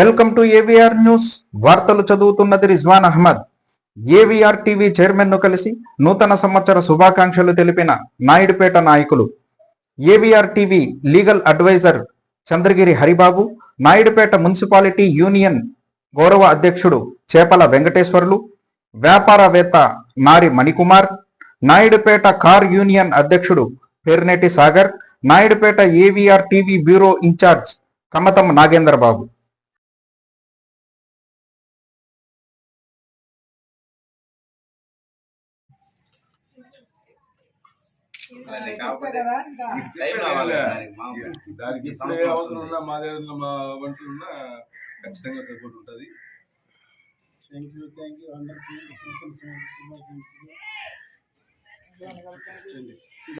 Welcome to AVR news. వార్తలు చదువుతున్నది Rizwan Ahmed. AVR TV చైర్మన్ను కలిసి నూతన సంవత్సర శుభాకాంక్షలు తెలిపిన నాయుడుపేట నాయకులు. AVR TV legal advisor Chandragiri Haribabu Naidupeta municipality union గౌరవ అధ్యక్షుడు చేపల వెంకటేశ్వర్లు వ్యాపారవేత్త నారి మణికుమార్ నాయుడుపేట కార్ యూనియన్ అధ్యక్షుడు Perneti Sagar Naidupeta AVR TV bureau incharge Kamatham Nagendrababu. దానికి ఇప్పుడే అవసరం ఉన్నా మా దగ్గర మా వంటలు ఉన్నా ఖచ్చితంగా సపోర్ట్ ఉంటుంది. థ్యాంక్ యూ థ్యాంక్ యూ అందరికీ.